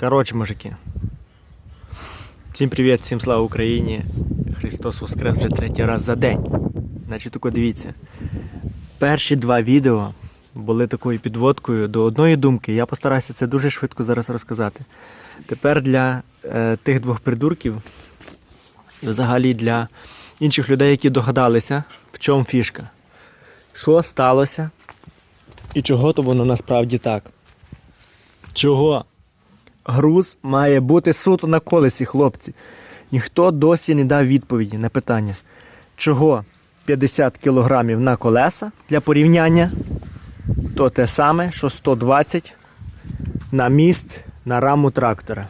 Коротше, мужики. Всім привіт, всім слава Україні. Христос Воскрес вже третій раз за день. Значить, тільки дивіться. Перші два відео були такою підводкою до одної думки. Я постараюся це дуже швидко зараз розказати. Тепер для е, тих двох придурків, взагалі для інших людей, які догадалися, в чому фішка. Що сталося і чого то воно насправді так. Чого? Груз має бути суто на колесі, хлопці. Ніхто досі не дав відповіді на питання, чого 50 кг на колеса для порівняння, то те саме, що 120 на міст на раму трактора.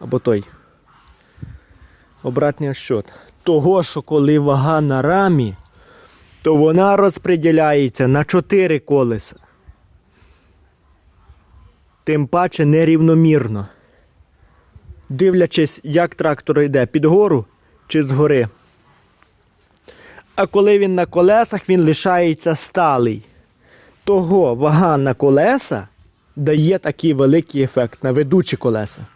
Або той. Обратний отсчет. Того, що коли вага на рамі, то вона розподіляється на 4 колеса. Тим паче нерівномірно. Дивлячись, як трактор йде під гору чи згори. А коли він на колесах, він лишається сталий. Того вага на колеса дає такий великий ефект на ведучі колеса.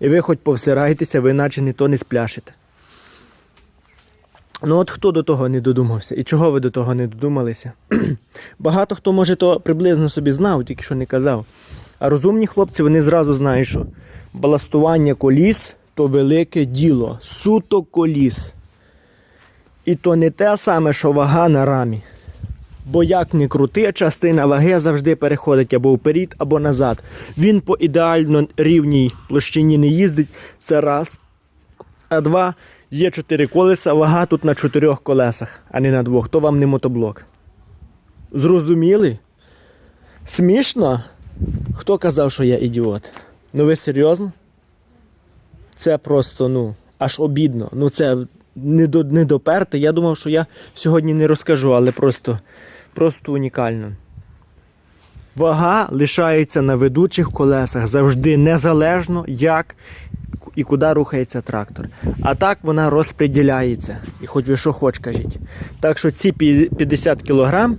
І ви хоч повсираєтеся, ви наче ні то не спляшете. Ну от хто до того не додумався? І чого ви до того не додумалися? Багато хто, може, то приблизно собі знав, тільки що не казав. А розумні хлопці вони зразу знають, що баластування коліс то велике діло. Суто коліс. І то не те саме, що вага на рамі. Бо як не крути, частина ваги завжди переходить або вперед, або назад. Він по ідеально рівній площині не їздить. Це раз. А два, є чотири колеса, вага тут на чотирьох колесах, а не на двох. То вам не мотоблок. Зрозуміли? Смішно? Хто казав, що я ідіот? Ну ви серйозно? Це просто, ну, аж обідно. Ну це не, до, не доперте. Я думав, що я сьогодні не розкажу, але просто, просто унікально. Вага лишається на ведучих колесах завжди незалежно, як і куди рухається трактор. А так вона розподіляється. І хоч ви що хоч кажіть. Так що ці 50 кг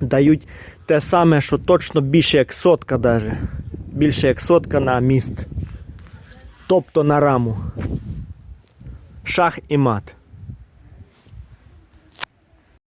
дають те саме, що точно більше як сотка даже. Більше як сотка на міст. Тобто на раму. Шах і мат.